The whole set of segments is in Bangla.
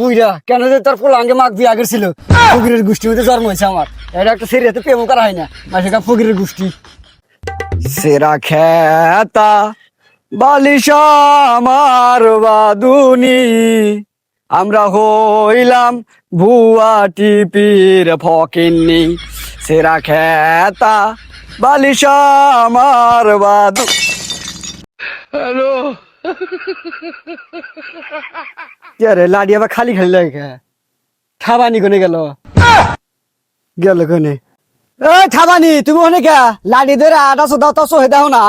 বুইরা কেন যে তোর পোলাঙ্গে মাগ বিয়ে আগের ছিল ফকিরের গোষ্ঠীর মধ্যে জন্ম হয়েছে আমার। এটা একটা সেরিয়াতে প্রেম করা হয় না মাসে ফকিরের গোষ্ঠী। সেরা খেতা বালিশা আমার বাদুনি আমরা হইলাম ভুয়া টিপির ফকিন্নি। সেরা খেতা বালিশা আমার বাদু হ্যালো। রে লাডি আবার খালি খালি লাগে ঠাবানি কোনে গেল? গেল কোনে? এই ঠাবানি তুমি ওখানে কে? লাডি ধরে আটা তো সোহে দাও না।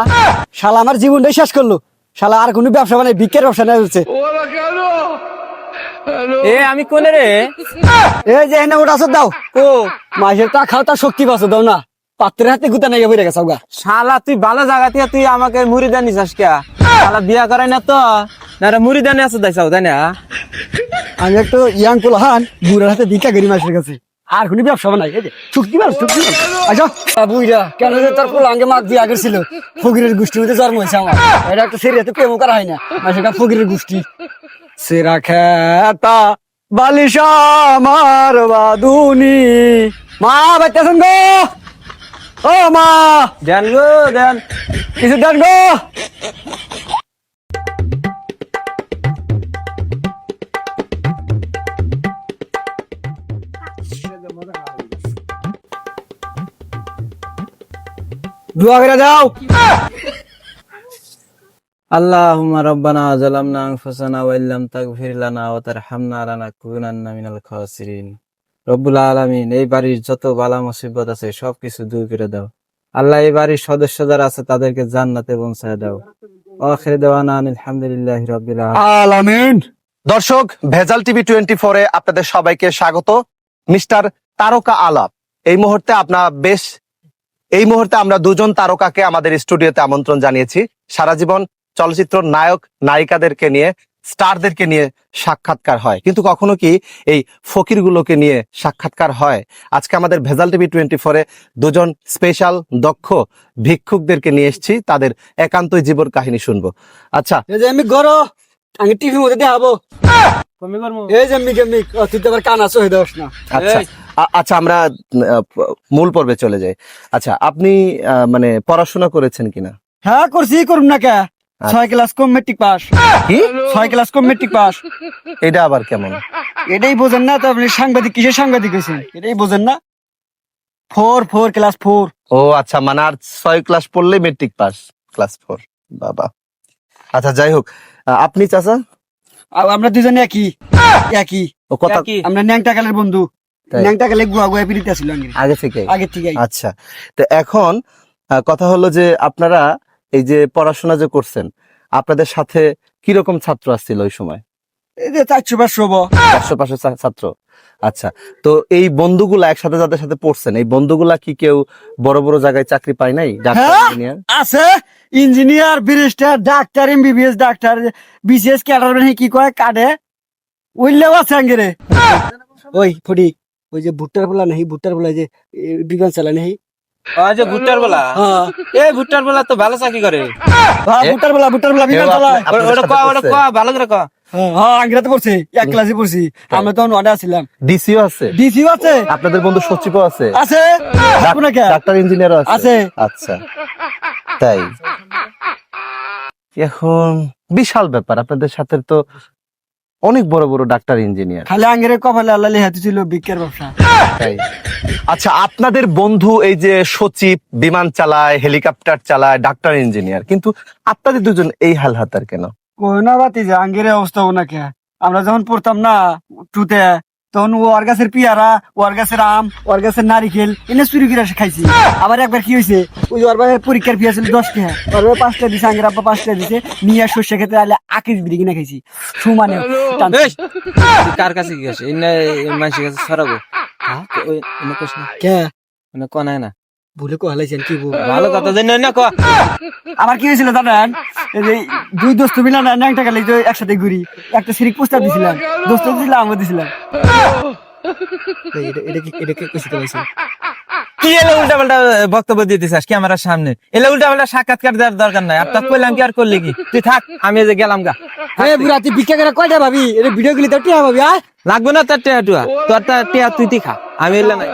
শালা আমার জীবনটাই শেষ করল। শালা আর কোনো ব্যবসা মানে বিকের ব্যবসা নেই হচ্ছে এ আমি কোনে রে? এই যে এনে ওটা দাও। ও। মাসের তা খাও তার শক্তি পাচ্ছ দাও না। পাত্রের হাতে গুতা নাই বেড়ে গেছে গা শালা তুই ভালো জায়গা তুই আমাকে মুড়ি দানি কে? শালা বিয়া করাই না তো? না রে মুড়ি দানি আছে দাইছাও তাই না? আমি একটু ইয়াং পোলাহান বুড়ার হাতে ভিক্ষা করি মাসের কাছে। আর কোনো ব্যবসা নাই এই যে চুক্তি মার চুক্তি মার। আচ্ছা। বুইরা কেন যে তোর পোলাঙ্গে মাগ বিয়ে আগের ছিল ফকিরের গোষ্ঠীর মধ্যে জন্ম হয়েছে আমার। এটা একটা সেরিয়াতে প্রেম করা হয় না। মাসে ফকিরের গোষ্ঠী। সেরা খেতা বালিশা আমার বাদুনি। মা বাইতেছেন গো। ও মা। দেন গো দেন। কিছু দেন গো। দোয়া করে দাও। রব্বুল আলামিন, এই বাড়ির যত বালা মুসিবত আছে দূর করে দাও। আল্লাহ এই বাড়ির সদস্য যারা আছে তাদেরকে জান্নাতে পৌঁছায় দাও। আখির দেওয়ানা আলহামদুলিল্লাহি আলামিন। দর্শক, ভেজাল টিভি টোয়েন্টি ফোরে আপনাদের সবাইকে স্বাগত। মিস্টার তারকা আলাপ। এই মুহূর্তে আপনার বেশ এই মুহূর্তে আমরা দুজন তারকাকে আমাদের স্টুডিওতে আমন্ত্রণ জানিয়েছি। সারা জীবন চলচ্চিত্র নায়ক নায়িকাদেরকে নিয়ে স্টারদেরকে নিয়ে সাক্ষাৎকার হয়। কিন্তু কখনো কি এই ফকিরগুলোকে নিয়ে সাক্ষাৎকার হয়? আজকে আমাদের ভেজাল টিভি টোয়েন্টি ফোরে দুজন স্পেশাল দক্ষ ভিক্ষুকদেরকে নিয়ে এসেছি। তাদের একান্তই জীবন কাহিনী শুনব। আচ্ছা। এই যে আমি গরো আমি টিভির মধ্যে দেখাবো। এই যে আমি কেমনি তুই তো আবার কান আছো হয়ে না। আচ্ছা। আচ্ছা আমরা মূল পর্বে চলে যাই। আচ্ছা আপনি মানে পড়াশোনা করেছেন কিনা? হ্যাঁ করছি করুন না কে? ছয় ক্লাস কম মেট্রিক পাস কি? ছয় ক্লাস কম মেট্রিক পাস এটা আবার কেমন? এটাই বোঝেন না তো আপনি সাংবাদিক কিসের সাংবাদিক হয়েছেন? এটাই বোঝেন না। ফোর ফোর ক্লাস ফোর ও আচ্ছা মানে আর ছয় ক্লাস পড়লে মেট্রিক পাস ক্লাস ফোর বাবা। আচ্ছা যাই হোক আপনি চাচা? আর আমরা দুজনে একই। একই। ও কথা। আমরা ন্যাংটা কালের বন্ধু? ন্যাংটা কালে গুয়া গুয়া পিড়িতে ছিল আগে থেকে? আগে থেকে আচ্ছা। তো এখন কথা হলো যে আপনারা এই যে পড়াশোনা যে করছেন আপনাদের সাথে কীরকম ছাত্র আসছিল ওই সময়? এই যে চারশো পাঁচশো চারশো পাঁচশো ছাত্র। আচ্ছা। তো এই বন্ধুগুলা একসাথে যাদের সাথে পড়ছেন এই বন্ধুগুলা কি কেউ বড় বড় জায়গায় চাকরি পায় নাই? ডাক্তার হ্যাঁ? ইঞ্জিনিয়ার? আছে। ইঞ্জিনিয়ার ব্যারিস্টার ডাক্তার এমবিবিএস ডাক্তার বিসিএস ক্যাডার মানে কি কয় কাটে উইলেও আছে ওই ফটি ওই যে ভুট্টার বলা নেই ভুট্টার বলা যে বিমান চালা নেই যে ভুট্টার বলা? হ্যাঁ। এই ভুট্টার বলা তো ভালো চাকরি করে। হ্যাঁ, ভুট্টার বলা ভুট্টার বলা বিমান কেউ আপনাদের ওটা সাথে ওটা পড়ছে? ভালো করে কয়া। হ্যাঁ হ্যাঁ, আঙ্গিরা তো পড়ছি এক ক্লাসে পড়ছি। আমরা তখন ওয়ার্ডে ছিলাম ডিসিও আছে? ডিসিও আছে। আপনাদের বন্ধু সচিবও আছে? আছে। ডাক্তার ইঞ্জিনিয়ারও আছে? আছে। আচ্ছা। তাই। এখন বিশাল ব্যাপার। আপনাদের সাথে তো অনেক বড় বড় ডাক্তার ইঞ্জিনিয়ার খালি আঙ্গেরে কপালে আল্লাহ হাতে ছিল বিজ্ঞার ব্যবসা। তাই। আচ্ছা আপনাদের বন্ধু এই যে সচিব বিমান চালায় হেলিকপ্টার চালায় ডাক্তার ইঞ্জিনিয়ার কিন্তু আপনাদের দুজন এই হাল হাতার কেন? কোনা বাতি যে আঙ্গেরে অবস্থা ওনাকে। আমরা যখন পড়তাম না টুতে তখন ও ওর গাছের পিয়ারা ওর গাছের আম ওর গাছের নারিকেল এনে চুরি করে খাইছে। আবার একবার কি হয়েছে ওই ওর বাজার পরীক্ষার পিয়া ছিল দশ টাকা। ওর পাঁচটা দিছে আঙ্গের আব্বা পাঁচটা দিছে নিয়ে শস্য খেতে আলে আকিস বিড়ি কিনে খাইছি। সুমানে কার কাছে কি গেছে এনে মানুষের কাছে সরাবো। হ্যাঁ? কে? মানে কনায় না? ভুলে কোহালাইছেন কি বল ভালো কথা জানি না কয়া। আমার কি হয়েছিল জানেন? এই যে দুই দোস্ত মিলা না ন্যাংটা গেলে একসাথে ঘুরি। একটা সিরিক প্রস্তাব দিছিলাম দোস্ত দিছিলাম আমি দিছিলাম। এই, এটা এটা কি এটা কি কইছি তো কি এলে উল্টা পাল্টা বক্তব্য দিতে চাস ক্যামেরার সামনে? এলে উল্টা পাল্টা সাক্ষাৎকার দেওয়ার দরকার নাই। আর তা কইলাম কি আর করলি কি? তুই থাক আমি যে গেলাম গা। এ বুড়া তুই ভিক্ষা করে কয়টা ভাবি? এটা ভিডিও গুলি তো টিয়া ভাবি লাগবে না তার টেয়া টুয়া। তোর টেয়া তুই খা। আমি এলে নাই